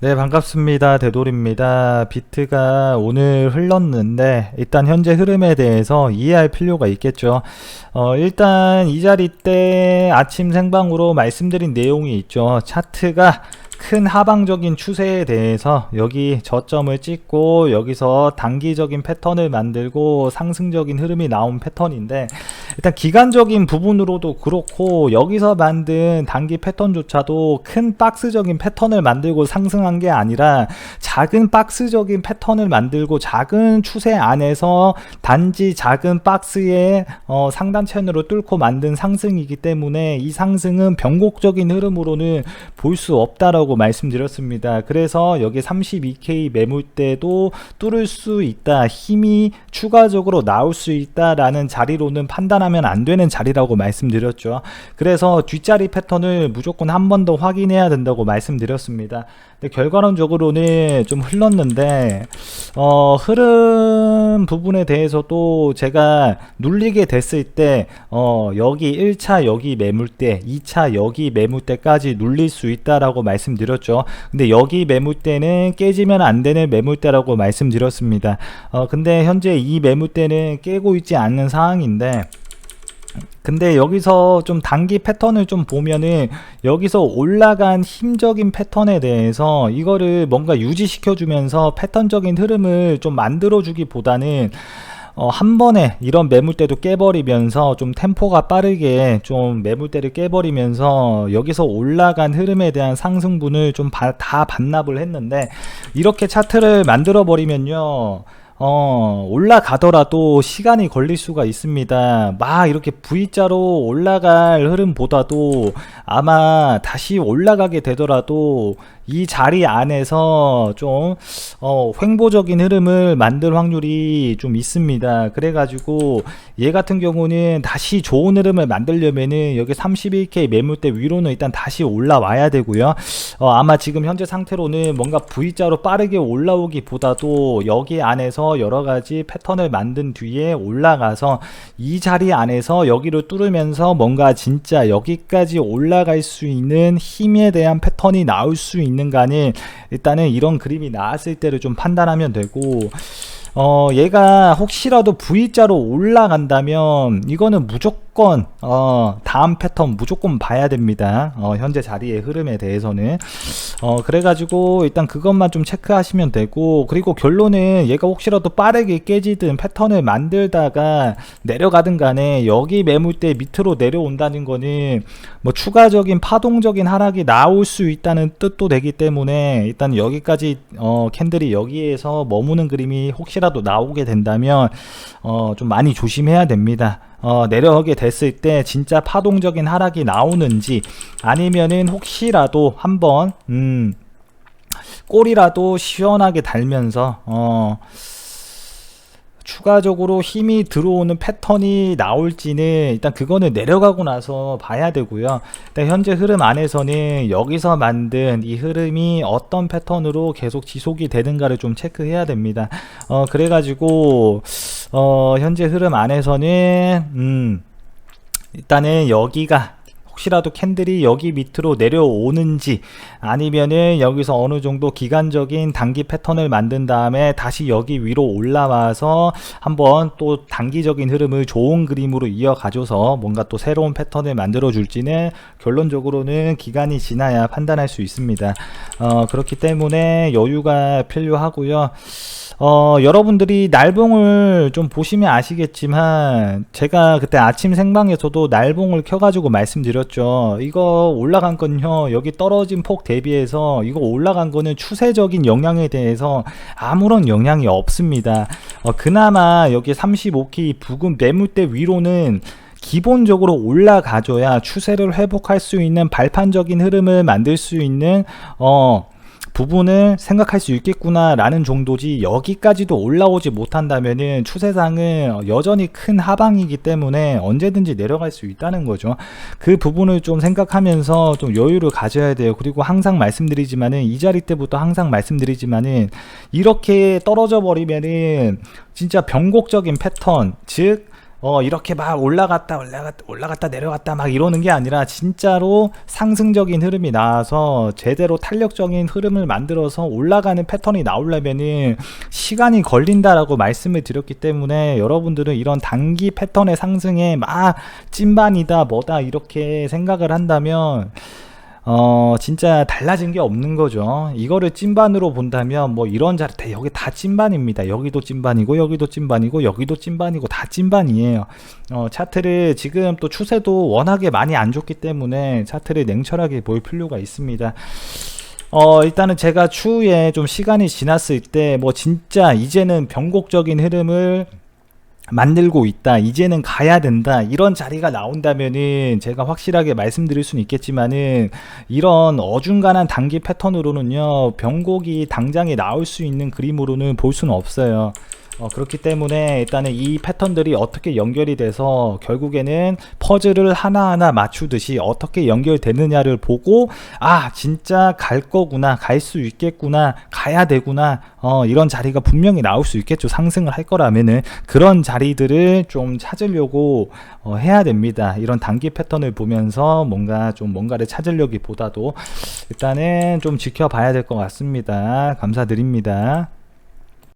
네, 반갑습니다. 대돌입니다. 비트가 오늘 흘렀는데, 일단 현재 흐름에 대해서 이해할 필요가 있겠죠. 어, 일단 이 자리 때 아침 생방으로 말씀드린 내용이 있죠. 차트가 큰 하방적인 추세에 대해서 여기 저점을 찍고 여기서 단기적인 패턴을 만들고 상승적인 흐름이 나온 패턴인데 일단 기간적인 부분으로도 그렇고 여기서 만든 단기 패턴조차도 큰 박스적인 패턴을 만들고 상승한 게 아니라 작은 박스적인 패턴을 만들고 작은 추세 안에서 단지 작은 박스의 어, 상단 채널을 뚫고 만든 상승이기 때문에 이 상승은 변곡적인 흐름으로는 볼 수 없다라고 말씀드렸습니다. 그래서 여기 32K 매물대도 뚫을 수 있다. 힘이 추가적으로 나올 수 있다라는 자리로는 판단하면 안 되는 자리라고 말씀드렸죠. 그래서 뒷자리 패턴을 무조건 한 번 더 확인해야 된다고 말씀드렸습니다. 근데 결과론적으로는 좀 흘렀는데 어, 흐름 부분에 대해서도 제가 눌리게 됐을 때 어, 여기 1차 여기 매물대, 2차 여기 매물대까지 눌릴 수 있다라고 말씀드렸 죠. 근데 여기 매물대는 깨지면 안 되는 매물대라고 말씀드렸습니다. 어, 근데 현재 이 매물대는 깨고 있지 않는 상황인데 근데 여기서 좀 단기 패턴을 좀 보면은 여기서 올라간 힘적인 패턴에 대해서 이거를 뭔가 유지시켜 주면서 패턴적인 흐름을 좀 만들어 주기보다는 어, 한 번에 이런 매물대도 깨버리면서 좀 템포가 빠르게 좀 매물대를 깨버리면서 여기서 올라간 흐름에 대한 상승분을 좀 다 반납을 했는데 이렇게 차트를 만들어 버리면요. 어, 올라가더라도 시간이 걸릴 수가 있습니다. 막 이렇게 V자로 올라갈 흐름보다도 아마 다시 올라가게 되더라도 이 자리 안에서 좀 어, 횡보적인 흐름을 만들 확률이 좀 있습니다. 그래가지고 얘 같은 경우는 다시 좋은 흐름을 만들려면은 여기 31K 매물대 위로는 일단 다시 올라와야 되고요. 어, 아마 지금 현재 상태로는 뭔가 V자로 빠르게 올라오기보다도 여기 안에서 여러 가지 패턴을 만든 뒤에 올라가서 이 자리 안에서 여기를 뚫으면서 뭔가 진짜 여기까지 올라갈 수 있는 힘에 대한 패턴이 나올 수 있는 있는가는 일단은 이런 그림이 나왔을 때를 좀 판단하면 되고 어 얘가 혹시라도 V자로 올라간다면 이거는 무조건 어 다음 패턴 무조건 봐야 됩니다. 어 현재 자리의 흐름에 대해서는. 어 그래가지고 일단 그것만 좀 체크하시면 되고 그리고 결론은 얘가 혹시라도 빠르게 깨지든 패턴을 만들다가 내려가든 간에 여기 매물대 밑으로 내려온다는 거는 뭐 추가적인 파동적인 하락이 나올 수 있다는 뜻도 되기 때문에 일단 여기까지 어 캔들이 여기에서 머무는 그림이 혹시라도 나오게 된다면 어 좀 많이 조심해야 됩니다. 어, 내려오게 됐을 때 진짜 파동적인 하락이 나오는지 아니면은 혹시라도 한번 음 꼬리라도 시원하게 달면서 어 추가적으로 힘이 들어오는 패턴이 나올지는 일단 그거는 내려가고 나서 봐야 되고요. 일단 현재 흐름 안에서는 여기서 만든 이 흐름이 어떤 패턴으로 계속 지속이 되는가를 좀 체크해야 됩니다. 어 그래가지고 어 현재 흐름 안에서는 음 일단은 여기가 혹시라도 캔들이 여기 밑으로 내려오는지 아니면은 여기서 어느 정도 기간적인 단기 패턴을 만든 다음에 다시 여기 위로 올라와서 한번 또 단기적인 흐름을 좋은 그림으로 이어가줘서 뭔가 또 새로운 패턴을 만들어 줄지는 결론적으로는 기간이 지나야 판단할 수 있습니다. 어, 그렇기 때문에 여유가 필요하고요. 어, 여러분들이 날봉을 좀 보시면 아시겠지만 제가 그때 아침 생방에서도 날봉을 켜가지고 말씀드렸죠. 이거 올라간 건요 여기 떨어진 폭 대비해서 이거 올라간 거는 추세적인 영향에 대해서 아무런 영향이 없습니다. 어, 그나마 여기 35K 부근 매물대 위로는 기본적으로 올라가줘야 추세를 회복할 수 있는 발판적인 흐름을 만들 수 있는 어 부분을 생각할 수 있겠구나라는 정도지 여기까지도 올라오지 못한다면은 추세상은 여전히 큰 하방이기 때문에 언제든지 내려갈 수 있다는 거죠. 그 부분을 좀 생각하면서 좀 여유를 가져야 돼요. 그리고 항상 말씀드리지만은 이 자리 때부터 항상 말씀드리지만은 이렇게 떨어져 버리면은 진짜 변곡적인 패턴 즉 어 이렇게 막 올라갔다 올라갔다 올라갔다 내려갔다 막 이러는 게 아니라 진짜로 상승적인 흐름이 나와서 제대로 탄력적인 흐름을 만들어서 올라가는 패턴이 나오려면은 시간이 걸린다라고 말씀을 드렸기 때문에 여러분들은 이런 단기 패턴의 상승에 막 찐반이다 뭐다 이렇게 생각을 한다면 어 진짜 달라진 게 없는 거죠. 이거를 찐반으로 본다면 뭐 이런 자리 다 여기 다 찐반입니다. 여기도 찐반이고 여기도 찐반이고 여기도 찐반이고 다 찐반이에요. 어 차트를 지금 또 추세도 워낙에 많이 안 좋기 때문에 차트를 냉철하게 볼 필요가 있습니다. 어, 일단은 제가 추후에 좀 시간이 지났을 때, 뭐, 진짜, 이제는 변곡적인 흐름을 만들고 있다. 이제는 가야 된다. 이런 자리가 나온다면은 제가 확실하게 말씀드릴 수는 있겠지만은 이런 어중간한 단기 패턴으로는요. 변곡이 당장에 나올 수 있는 그림으로는 볼 수는 없어요. 어, 그렇기 때문에 일단은 이 패턴들이 어떻게 연결이 돼서 결국에는 퍼즐을 하나하나 맞추듯이 어떻게 연결되느냐를 보고 아 진짜 갈 거구나 갈 수 있겠구나 가야 되구나 어, 이런 자리가 분명히 나올 수 있겠죠 상승을 할 거라면은. 그런 자리들을 좀 찾으려고 어, 해야 됩니다. 이런 단기 패턴을 보면서 뭔가 좀 뭔가를 찾으려기보다도 일단은 좀 지켜봐야 될 것 같습니다. 감사드립니다